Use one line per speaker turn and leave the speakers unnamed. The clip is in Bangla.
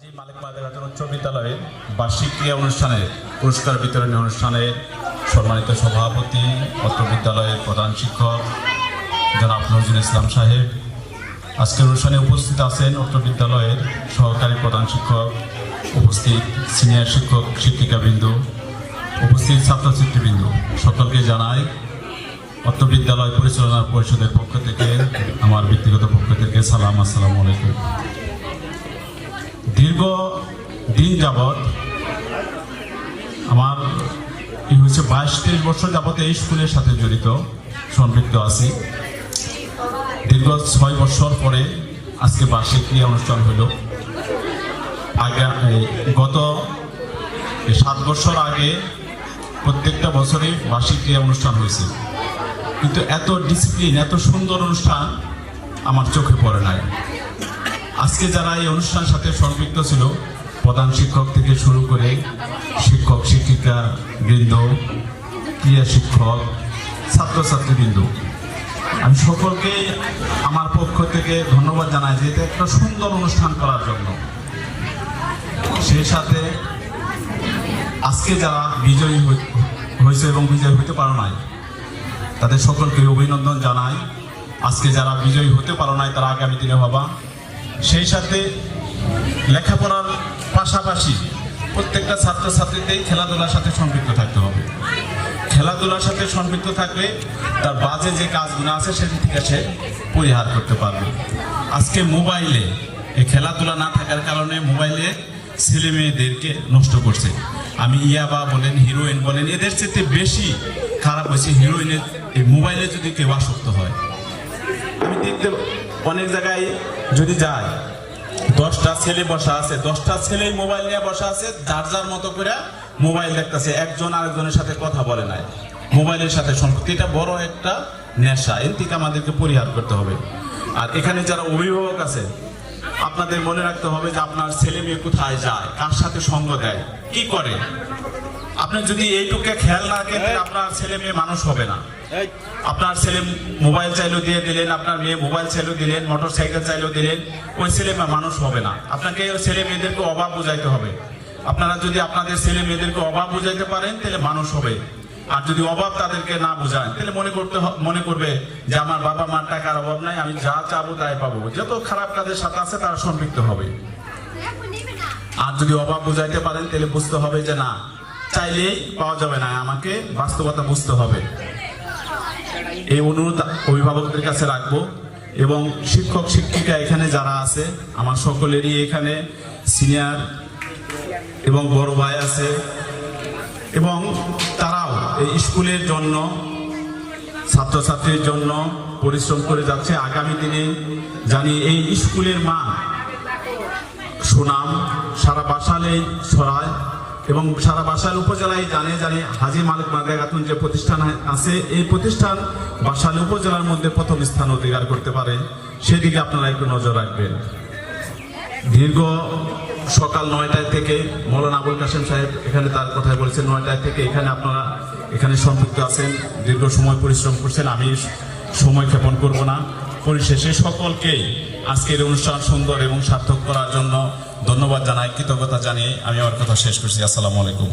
হাজি মালিক মাদেরাতুল উচ্চ বিদ্যালয়ে বার্ষিক ক্রিয়া অনুষ্ঠানে, পুরস্কার বিতরণী অনুষ্ঠানে সম্মানিত সভাপতি অত্র বিদ্যালয়ের প্রধান শিক্ষক, জনাব নজরুল ইসলাম সাহেব। আজকের অনুষ্ঠানে উপস্থিত আছেন অত্র বিদ্যালয়ের সহকারী প্রধান শিক্ষক, উপস্থিত সিনিয়র শিক্ষক, শিক্ষিকাবৃন্দ, উপস্থিত ছাত্রছাত্রীবৃন্দ। সকলকে জানাই অত্র বিদ্যালয় পরিচালনা পরিষদের পক্ষ থেকে আমার ব্যক্তিগত পক্ষ থেকে সালাম, আসসালামু আলাইকুম। যাবৎ আমার কি হয়েছে বাইশ তেইশ বছর যাবৎ এই স্কুলের সাথে জড়িত সম্পৃক্ত আছি। দীর্ঘ ছয় বছর পরে আজকে বার্ষিক ক্রিয়া অনুষ্ঠান হলো। আগে গত সাত বছর আগে প্রত্যেকটা বছরই বার্ষিক ক্রিয়া অনুষ্ঠান হয়েছে। কিন্তু এত ডিসিপ্লিন এত সুন্দর অনুষ্ঠান আমার চোখে পড়ে নাই। আজকে যারা এই অনুষ্ঠানের সাথে সম্পৃক্ত ছিল প্রধান শিক্ষক থেকে শুরু করে শিক্ষক, শিক্ষিকা বৃন্দ, ক্রিয়া শিক্ষক, ছাত্রছাত্রীবৃন্দ। আমি সকলকে আমার পক্ষ থেকে ধন্যবাদ জানাই যে এটা একটা সুন্দর অনুষ্ঠান করার জন্য। সেই সাথে আজকে যারা বিজয়ী হয়েছে এবং বিজয়ী হতে পারো নাই, তাদের সকলকে অভিনন্দন জানাই। আজকে যারা বিজয়ী হতে পারো নাই, তারা আগামী দিনে হবা। সেই সাথে লেখাপড়ার পাশাপাশি প্রত্যেকটা ছাত্রছাত্রীতেই খেলাধুলার সাথে সম্পৃক্ত থাকতে হবে। খেলাধুলার সাথে সম্পৃক্ত থাকলে তার বাজে যে কাজগুলো আছে সেটি থেকে সে পরিহার করতে পারবে। আজকে মোবাইলে এই খেলাধুলা না থাকার কারণে মোবাইলে ছেলে মেয়েদেরকে নষ্ট করছে। আমি ইয়াবা বলেন, হিরোইন বলেন, এদের চেয়ে বেশি খারাপ হয়েছে হিরোইনের এই মোবাইলে যদি কেউ আসক্ত হয়। আমি দেখতে অনেক জায়গায় যদি যাই দশটা ছেলে বসা আছে, দশটা ছেলে মোবাইল নিয়ে বসা আছে, যার যার মতো করে মোবাইল দেখতেছে, একজন আরেকজনের সাথে কথা বলে নাই। মোবাইলের সাথে সম্পর্ক, এটা বড় একটা নেশা, এর থেকে আমাদেরকে পরিহার করতে হবে। আর এখানে যারা অভিভাবক আছে, আপনাদের মনে রাখতে হবে যে আপনার ছেলে মেয়ে কোথায় যায়, কার সাথে সঙ্গ দেয়, কি করে? আপনি যদি এইটুকে খেয়াল না রাখেন আপনার ছেলে মেয়ে মানুষ হবে না। আপনার ছেলে মোবাইল চাইলেও দিয়ে দিলেন, আপনার মেয়ে মোবাইল চাইলেও দিলেন মোটর সাইকেল চাইলেও দিলেন, ওই ছেলে মানুষ হবে না। আপনাকে ওই ছেলে মেয়েদেরকে অভাব বুঝাইতে হবে। আপনারা যদি আপনাদের ছেলে মেয়েদেরকে অভাব বুঝাইতে পারেন, তাহলে মানুষ হবে। আর যদি অভাব তাদেরকে না বুঝায় তাহলে মনে করতে মনে করবে যে আমার বাবা মার টাকার অভাব নাই, আমি যা চাবো তাই পাবো। যত খারাপ কাজের সাথে আছে, তারা সম্পৃক্ত হবে। আর যদি অভাব বুঝাইতে পারেন, তাহলে বুঝতে হবে যে না, চাইলেই পাওয়া যাবে না। আমাকে বাস্তবতা বুঝতে হবে। এই অনুরোধ অভিভাবকদের কাছে রাখব এবং শিক্ষক, শিক্ষিকা এখানে যারা আছে, আমার সকলেরই এখানে সিনিয়র এবং বড় ভাই আছে, এবং তারাও এই স্কুলের জন্য, ছাত্রছাত্রীর জন্য পরিশ্রম করে যাচ্ছে। আগামী দিনে জানি এই স্কুলের মান সুনাম, সারা বাসালেই ছড়ায়। এবং সারা বাসাল উপজেলায় জানে জানে হাজি মালিক মাদা খাতুন যে প্রতিষ্ঠান আছে, এই প্রতিষ্ঠান বাসাল উপজেলার মধ্যে প্রথম স্থান অধিকার করতে পারে। সেদিকে আপনারা একটু নজর রাখবেন। দীর্ঘ সকাল নয়টায় থেকে মৌলানা আবুল কাসেম সাহেব এখানে তার কথায় বলেছেন, নয়টায় থেকে এখানে আপনারা এখানে সম্পৃক্ত আছেন। দীর্ঘ সময় পরিশ্রম করছেন, আমি সময় ক্ষেপণ করব না। পরিশেষে সকলকে আজকের অনুষ্ঠান সুন্দর এবং সার্থক করার জন্য ধন্যবাদ জানাই, কৃতজ্ঞতা জানিয়ে আমি আমার কথা শেষ করছি। আসসালামু আলাইকুম।